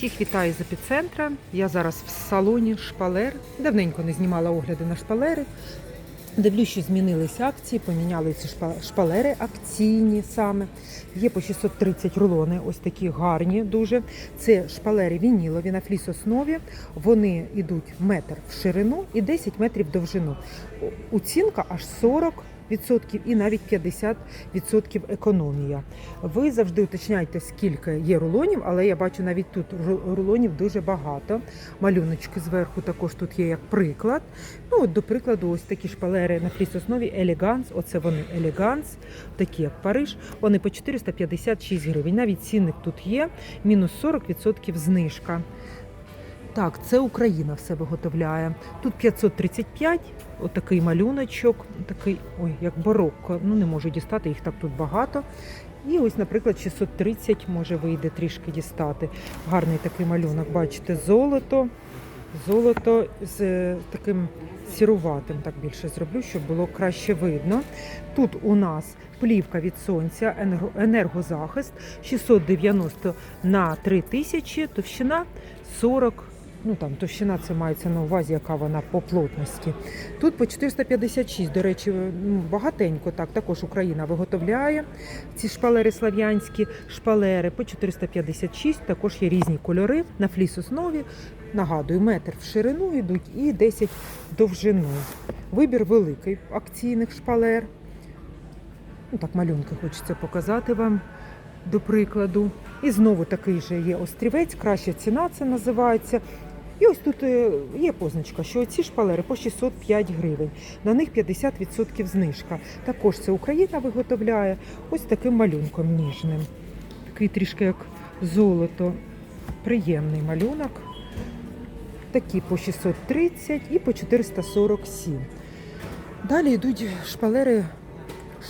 Всіх вітаю з епіцентра. Я зараз в салоні шпалер. Давненько не знімала огляди на шпалери. Дивлюсь, що змінилися акції, поміняли ці шпа- шпалери акційні саме. Є по 630 рулони, ось такі гарні дуже. Це шпалери вінілові на фліс-основі. Вони йдуть метр в ширину і 10 метрів в довжину. Оцінка аж 40 відсотків і навіть 50 відсотків економія. Ви завжди уточняйте, скільки є рулонів, але я бачу навіть тут ру- рулонів дуже багато. Малюночки зверху також тут є як приклад. Ну, от, до прикладу, ось такі шпалери на фліс-основі Елеганс. Оце вони Елеганс, такі як Париж. Вони по 456 гривень. Навіть цінник тут є, мінус 40% знижка. Так, це Україна все виготовляє. Тут 535, отакий малюночок, такий, ой, як барокко. Ну не можу дістати, їх так тут багато. І ось, наприклад, 630 може вийде трішки дістати. Гарний такий малюнок, бачите, золото. Золото з е, таким сіруватим, так більше зроблю, щоб було краще видно. Тут у нас плівка від сонця, енерго- енергозахист 690 на 3000, товщина 40. Ну там товщина це мається на увазі, яка вона по плотності. Тут по 456, до речі, ну, багатенько так. Також Україна виготовляє ці шпалери слав'янські, шпалери по 456, також є різні кольори на фліс-основі. Нагадую, метр в ширину йдуть і 10 в довжину. Вибір великий акційних шпалер. Ну, так, малюнки хочеться показати вам до прикладу. І знову такий же є острівець, краща ціна це називається. І ось тут е, є позначка, що ці шпалери по 605 гривень. На них 50% знижка. Також це Україна виготовляє ось таким малюнком ніжним. Такий трішки як золото. Приємний малюнок. Такі по 630 і по 447. Далі йдуть шпалери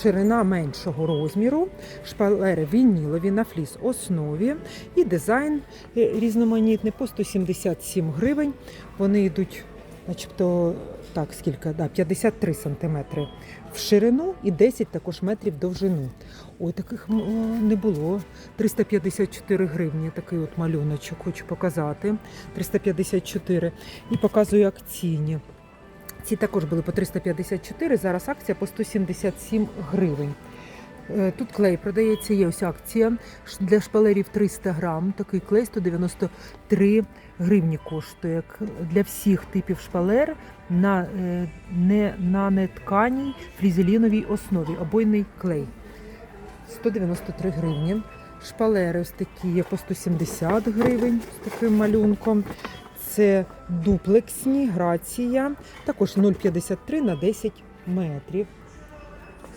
ширина меншого розміру, шпалери вінілові на фліс основі і дизайн е, різноманітний по 177 гривень. Вони йдуть, начебто, так, скільки, да, 53 сантиметри в ширину і 10 також метрів довжину. Ой, таких не було. 354 гривні такий от малюночок, хочу показати. 354. І показую акційні. Ці також були по 354, зараз акція по 177 гривень. Е, Тут клей продається, є ось акція для шпалерів 300 грам. Такий клей 193 гривні коштує. Для всіх типів шпалер на, е, не, на нетканій флізеліновій основі. Обойний клей. 193 гривні. Шпалери ось такі є по 170 гривень з таким малюнком. Це дуплексні, грація, також 0,53 на 10 метрів.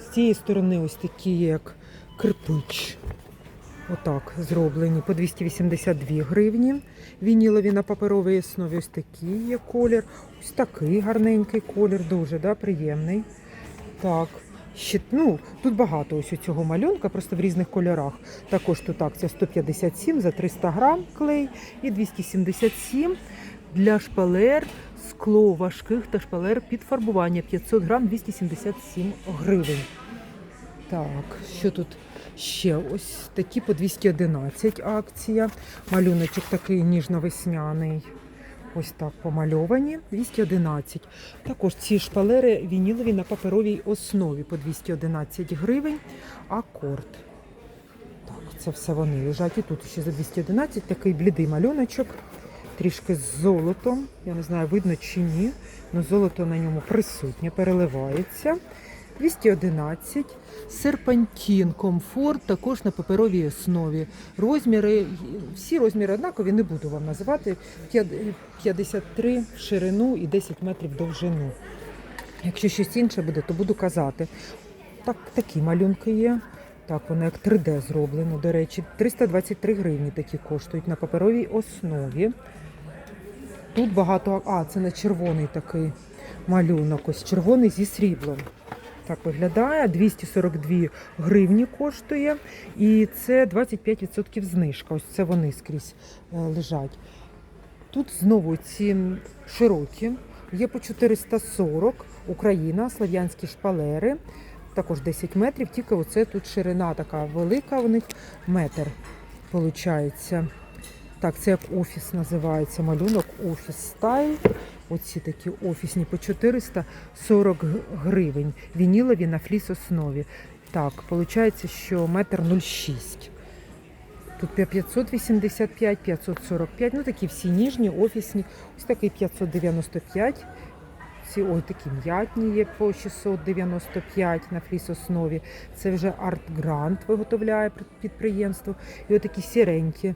З цієї сторони ось такі, як кирпич. Отак зроблені по 282 гривні. Вінілові на паперовій основі ось такий є колір. Ось такий гарненький колір, дуже да, приємний. Так. Ще, ну, тут багато ось цього малюнка, просто в різних кольорах. Також тут акція 157 за 300 грам клей і 277 для шпалер, скло важких та шпалер під фарбування 500 грам 277 гривень. Так, що тут ще? Ось такі по 211 акція. Малюночок такий ніжно-весняний. Ось так помальовані. 211. Також ці шпалери вінілові на паперовій основі по 211 гривень. Акорд. Так, це все вони лежать. І тут ще за 211 такий блідий малюночок. Трішки з золотом. Я не знаю, видно чи ні. але золото на ньому присутнє, переливається. 211. Серпантін комфорт також на паперовій основі. Розміри, всі розміри однакові, не буду вам називати. 53 в ширину і 10 метрів довжину. Якщо щось інше буде, то буду казати. Так, такі малюнки є. Так, воно як 3D зроблено, до речі. 323 гривні такі коштують на паперовій основі. Тут багато. А, це на червоний такий малюнок. Ось червоний зі сріблом. Так виглядає. 242 гривні коштує. І це 25% знижка. Ось це вони скрізь е, лежать. Тут знову ці широкі. Є по 440 Україна, слав'янські шпалери. Також 10 метрів, тільки оце тут ширина така велика, у них метр виходить. Так, це як офіс називається. Малюнок офіс стайл. Оці такі офісні по 440 гривень. Вінілові на фліс основі. Так, виходить, що метр 0,6. Тут 585, 545, ну такі всі ніжні, офісні. Ось такий 595. Ці ой, такі м'ятні є по 695 на фліс-основі. Це вже Арт Грант виготовляє підприємство. І отакі сіренькі.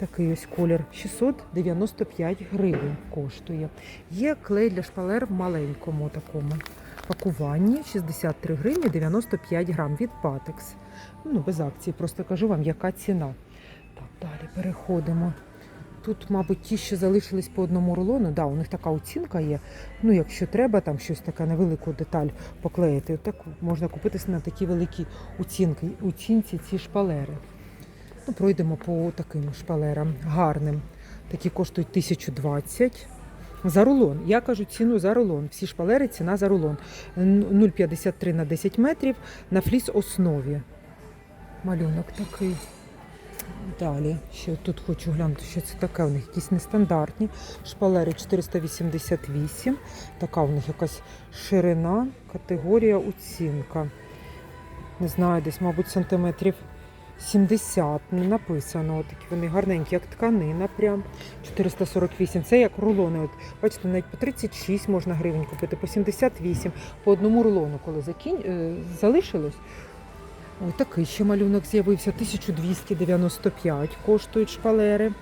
Такий ось колір 695 гривень коштує. Є клей для шпалер в маленькому такому пакуванні 63 гривні 95 грам від Патекс. Ну, без акції, просто кажу вам, яка ціна. Так, далі переходимо. Тут, мабуть, ті, що залишились по одному рулону, да, у них така оцінка є. Ну, якщо треба там щось таке невелику деталь поклеїти, так можна купити на такі великі оцінки, оцінці ці шпалери. Ну, пройдемо по таким шпалерам гарним. Такі коштують 1020 за рулон. Я кажу ціну за рулон. Всі шпалери ціна за рулон. 0,53 на 10 метрів на фліс основі. Малюнок такий. Далі, ще тут хочу глянути, що це таке. У них якісь нестандартні. Шпалери 488. Така у них якась ширина, категорія оцінка. Не знаю, десь, мабуть, сантиметрів 70 не написано. Такі вони гарненькі, як тканина. Прям 448. Це як рулони. От, бачите, навіть по 36 можна гривень купити, по 78, по одному рулону, коли закінь... е, залишилось. Ось такий ще малюнок з'явився. 1295 коштують шпалери.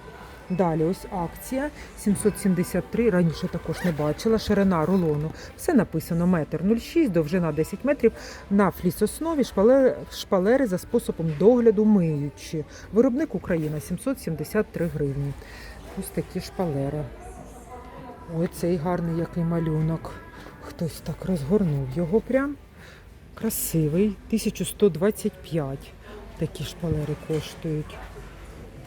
Далі ось акція 773, раніше також не бачила, ширина рулону. Все написано метр 06, довжина 10 метрів. На фліс-основі шпалери, шпалери за способом догляду миючі. Виробник Україна 773 гривні. Ось такі шпалери. Ой, цей гарний який малюнок. Хтось так розгорнув його прям. Красивий, 1125 такі шпалери коштують.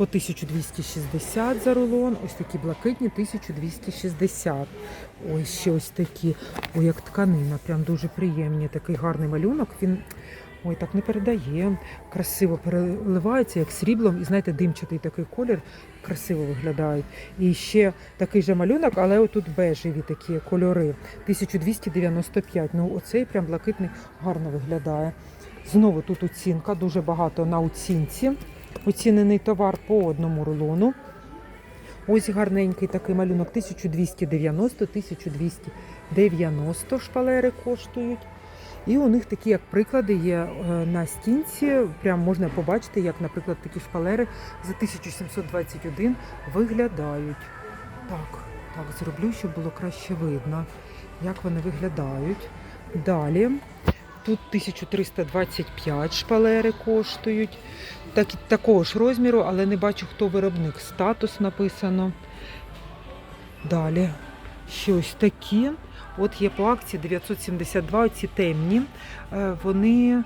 По 1260 за рулон, ось такі блакитні 1260. Ось ще ось такі, ой, як тканина, прям дуже приємні. Такий гарний малюнок. Він ой, так не передає. Красиво переливається, як сріблом. І знаєте, димчатий такий колір красиво виглядає. І ще такий же малюнок, але отут бежеві такі кольори. 1295. Ну, оцей прям блакитний гарно виглядає. Знову тут оцінка, дуже багато на оцінці. Оцінений товар по одному рулону. Ось гарненький такий малюнок 1290, 1290 шпалери коштують. І у них такі, як приклади, є е, на стінці. Прям можна побачити, як, наприклад, такі шпалери за 1721 виглядають. Так, так, зроблю, щоб було краще видно, як вони виглядають. Далі. Тут 1325 шпалери коштують. Так, такого ж розміру, але не бачу, хто виробник. Статус написано. Далі. Ще ось такі. От є по акції 972, ці темні. Е, Вони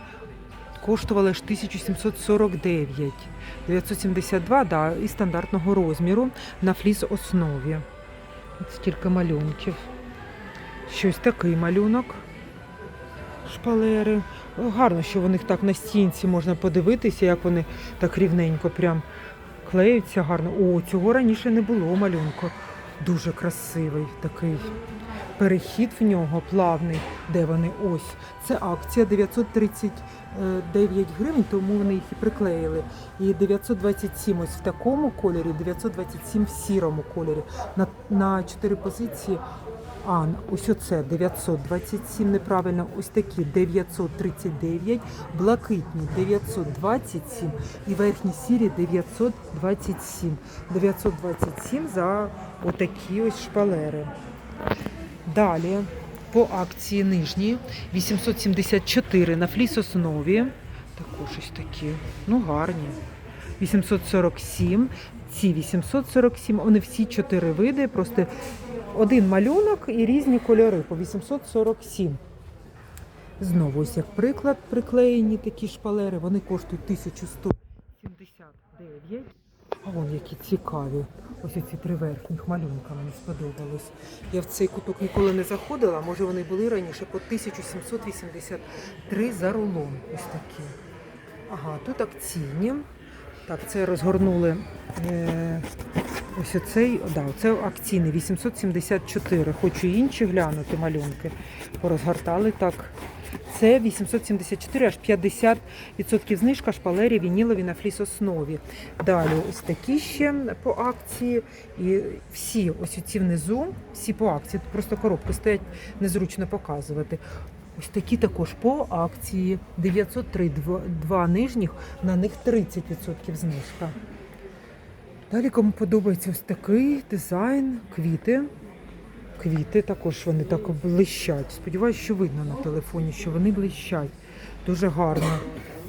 коштували ж 1749. 972, да, і стандартного розміру на фліс основі. От стільки малюнків. Щось такий малюнок. Шпалери. Гарно, що в них так на стінці можна подивитися, як вони так рівненько прям клеються гарно. О, цього раніше не було малюнку. Дуже красивий такий перехід в нього плавний, де вони ось. Це акція 939 гривень, тому вони їх і приклеїли. І 927 ось в такому кольорі, 927 в сірому кольорі. На, на 4 позиції. А, ось оце 927 неправильно, ось такі 939, блакитні 927 і верхні сірі 927. 927 за отакі ось шпалери. Далі по акції нижні 874 на фліс-основі. Також ось такі, ну гарні. 847, ці 847, вони всі чотири види, просто один малюнок і різні кольори по 847. Знову ось як приклад приклеєні такі шпалери, вони коштують 1179. А вон які цікаві. Ось ці три верхніх малюнка мені сподобалось. Я в цей куток ніколи не заходила, може вони були раніше по 1783 за рулон. Ось такі. Ага, тут акційні. Так, це розгорнули е, ось оцей, да, це акційний 874. Хочу інші глянути малюнки. Порозгортали так. Це 874, аж 50% знижка шпалері вінілові на фліс-основі. Далі ось такі ще по акції. І всі ось ці внизу, всі по акції. Просто коробки стоять, незручно показувати. Ось такі також по акції 903, два, нижніх, на них 30% знижка. Далі, кому подобається ось такий дизайн, квіти. Квіти також вони так блищать. Сподіваюсь, що видно на телефоні, що вони блищать. Дуже гарно.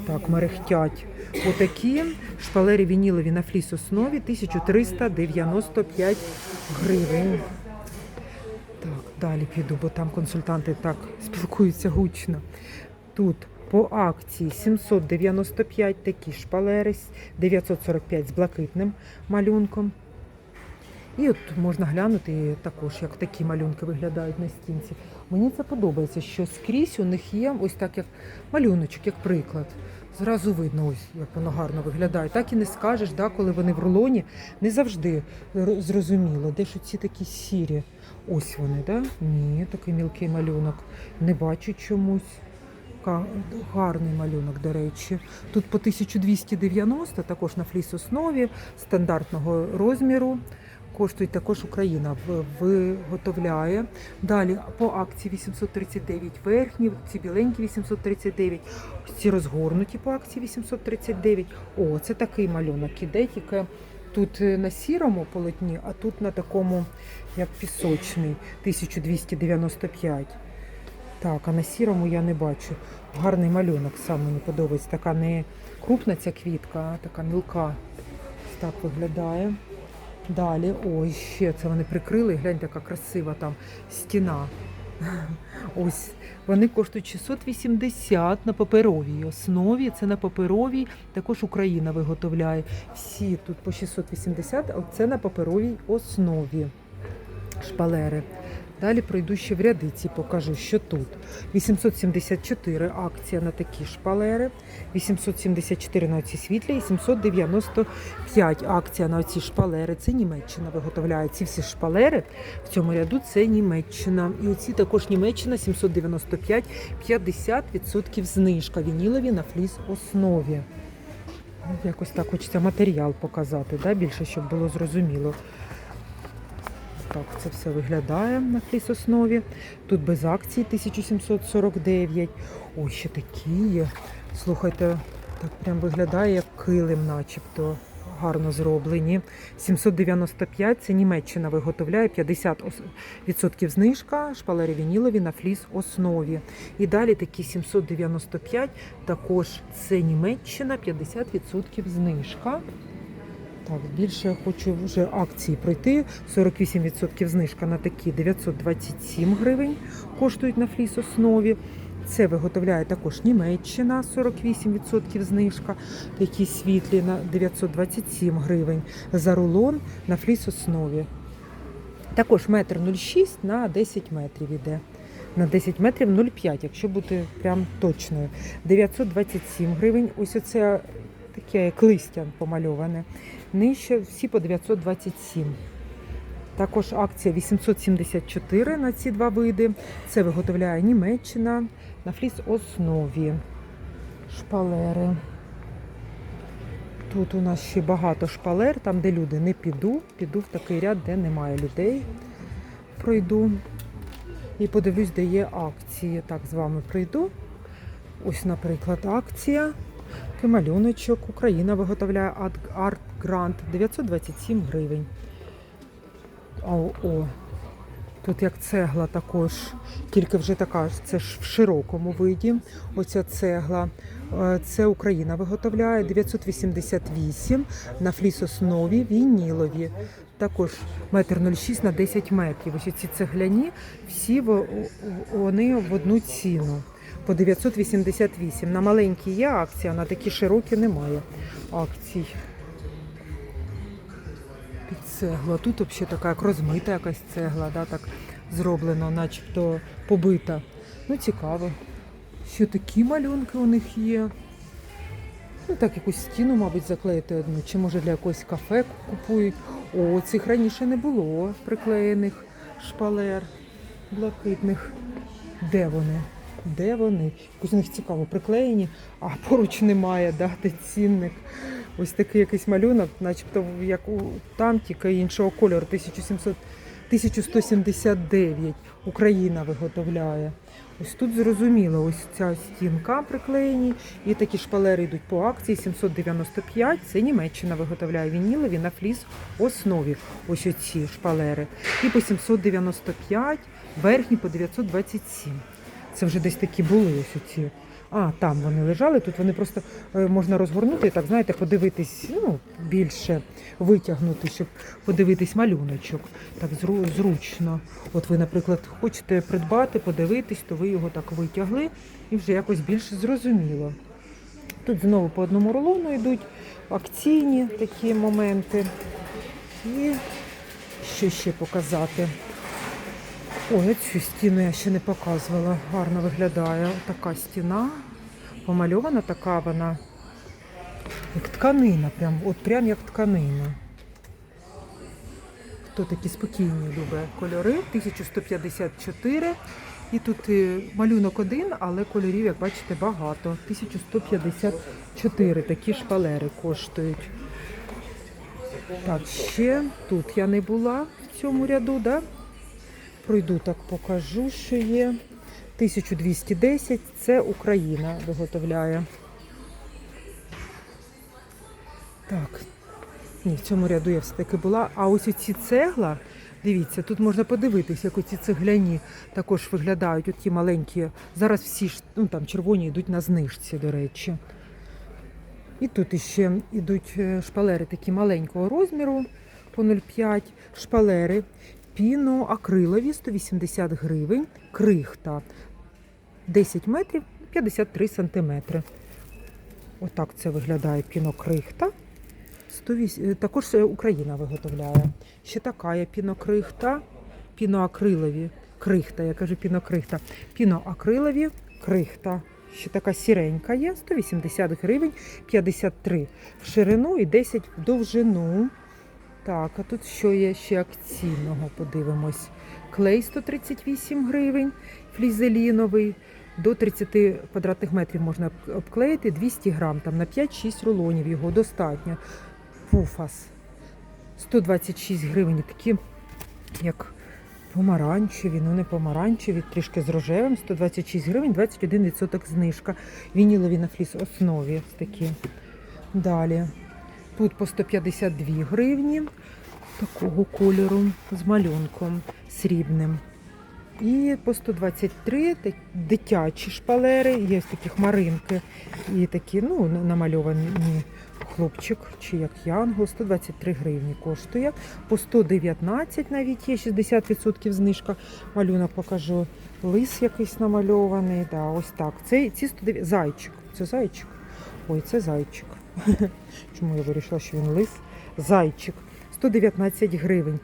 Так, мерехтять. Отакі шпалери вінілові на фліс основі 1395 гривень. Далі піду, бо там консультанти так спілкуються гучно. Тут по акції 795 такі шпалери, 945 з блакитним малюнком. І от можна глянути також, як такі малюнки виглядають на стінці. Мені це подобається, що скрізь у них є ось так, як малюночок, як приклад. Зразу видно, ось як воно гарно виглядає. Так і не скажеш, да, коли вони в рулоні, не завжди зрозуміло. Де ж ці такі сірі? Ось вони, да? Ні, такий мілкий малюнок. Не бачу чомусь. Гарний малюнок, до речі. Тут по 1290, також на фліс-основі, стандартного розміру. Коштують також Україна виготовляє. Далі по акції 839 верхні, ці біленькі 839, ці розгорнуті по акції 839. О, це такий малюнок іде, тільки тут е, на сірому полотні, а тут на такому, як пісочний, 1295. Так, а на сірому я не бачу. Гарний малюнок сам мені подобається. Така не крупна ця квітка, а така мілка. Так виглядає. Далі, ой, ще це вони прикрили. Гляньте, яка красива там стіна. Ось вони коштують 680 на паперовій основі. Це на паперовій, також Україна виготовляє. Всі тут по 680, а це на паперовій основі шпалери. Далі пройду ще в рядиці, покажу, що тут. 874 акція на такі шпалери, 874 на ці світлі і 795 акція на ці шпалери. Це Німеччина виготовляє. Ці всі шпалери в цьому ряду це Німеччина. І оці також Німеччина 795, 50% знижка вінілові на фліс основі. Якось так хочеться матеріал показати, да? більше, щоб було зрозуміло. Так, це все виглядає на фліс-основі. Тут без акцій 1749. Ой, ще такі є. Слухайте, так прям виглядає як килим, начебто. Гарно зроблені. 795 це Німеччина виготовляє 50% знижка, шпалери вінілові на фліс основі. І далі такі 795, також це Німеччина, 50% знижка. Так, більше я хочу вже акції пройти. 48% знижка на такі 927 гривень коштують на фліс основі. Це виготовляє також Німеччина, 48% знижка. Такі світлі на 927 гривень. За рулон на фліс основі. Також метр 0,6 на 10 метрів іде. На 10 метрів 0,5, якщо бути прям точною. 927 гривень. Ось оце таке як листя помальоване. Нижче всі по 927. Також акція 874 на ці два види. Це виготовляє Німеччина на фліс основі. Шпалери. Тут у нас ще багато шпалер, там, де люди не піду. Піду в такий ряд, де немає людей. Пройду. І подивлюсь, де є акції. Так, з вами прийду. Ось, наприклад, акція. Такий малюночок. Україна виготовляє Art Grant 927 гривень. О, о, тут як цегла також, тільки вже така, це ж в широкому виді. Оця цегла. Е, Це Україна виготовляє 988 на фліс-основі вінілові. Також метр 0,6 на 10 метрів. Ось ці цегляні, всі вони в одну ціну. По 988. На маленькі є акція, на такі широкі немає акцій. Під цеглу. А тут взагалі така як розмита якась цегла, да, так зроблено, начебто побита. Ну, цікаво. Ще такі малюнки у них є. Ну так, якусь стіну, мабуть, заклеїти одну, чи може для якогось кафе купують. О, цих раніше не було приклеєних шпалер блакитних. Де вони? Де вони? Якось у них цікаво приклеєні, а поруч немає, да, де цінник. Ось такий якийсь малюнок, начебто як у там, тільки іншого кольору, 1700, 1179 Україна виготовляє. Ось тут зрозуміло, ось ця стінка приклеєні, і такі шпалери йдуть по акції 795. Це Німеччина виготовляє вінілові на фліс основі. Ось оці шпалери. І по 795, верхні по 927. Це вже десь такі були ось оці. А, там вони лежали. Тут вони просто е, можна розгорнути так, знаєте, подивитись, ну, більше витягнути, щоб подивитись малюночок. Так зру- зручно. От ви, наприклад, хочете придбати, подивитись, то ви його так витягли і вже якось більше зрозуміло. Тут знову по одному рулону йдуть акційні такі моменти. І що ще показати? Ой, цю стіну я ще не показувала. Гарно виглядає. Така стіна. Помальована така вона. Як тканина, прям, от прям як тканина. Хто такі спокійні любить кольори? 1154. І тут е, малюнок один, але кольорів, як бачите, багато. 1154 такі шпалери коштують. Так, ще тут я не була в цьому ряду, да? Пройду так покажу, що є. 1210 це Україна виготовляє. Так, ні, в цьому ряду я все-таки була. А ось оці цегла, дивіться, тут можна подивитися, як оці цегляні також виглядають, оті маленькі. Зараз всі ну, там червоні йдуть на знижці, до речі. І тут іще йдуть е, шпалери такі маленького розміру по 0,5. Шпалери піноакрилові 180 гривень, крихта 10 метрів 53 сантиметри. Отак це виглядає пінокрихта. 108, е, також е, Україна виготовляє. Ще така є пінокрихта, піноакрилові крихта, я кажу пінокрихта. Піноакрилові крихта. Ще така сіренька є, 180 гривень, 53 в ширину і 10 в довжину. Так, а тут що є ще акційного? Подивимось. Клей 138 гривень, флізеліновий. До 30 квадратних метрів можна обклеїти 200 грам, там на 5-6 рулонів його достатньо. Пуфас 126 гривень, такі як помаранчеві, ну не помаранчеві, трішки з рожевим, 126 гривень, 21% знижка. Вінілові на фліс основі такі. Далі. Тут по 152 гривні такого кольору з малюнком срібним. І по 123 так- дитячі шпалери, є такі хмаринки і такі, ну, намальовані хлопчик чи як янгол, 123 гривні коштує. По 119 навіть є 60% знижка. Малюнок покажу. Лис якийсь намальований. Да, ось так. Це ці 109... зайчик. Це зайчик. Ой, це зайчик. Чому я вирішила, що він лис? Зайчик. 119 гривень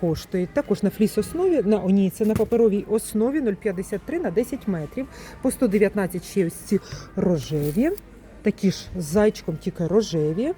коштує. Також на фліс основі, на ні, це на паперовій основі 0,53 на 10 метрів. По 119 ще ось ці рожеві. Такі ж з зайчиком, тільки рожеві.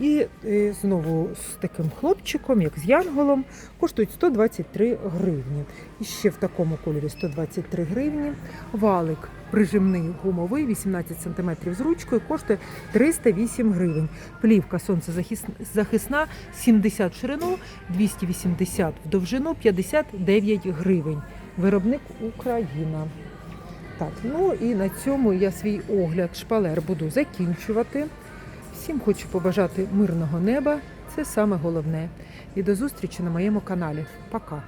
І е, знову з таким хлопчиком, як з янголом, коштують 123 гривні. І ще в такому кольорі 123 гривні. Валик прижимний гумовий, 18 см з ручкою, коштує 308 гривень. Плівка сонцезахисна 70 в ширину, 280 в довжину, 59 гривень. Виробник Україна. Так, ну і на цьому я свій огляд шпалер буду закінчувати. Всім хочу побажати мирного неба. Це саме головне. І до зустрічі на моєму каналі. Пока!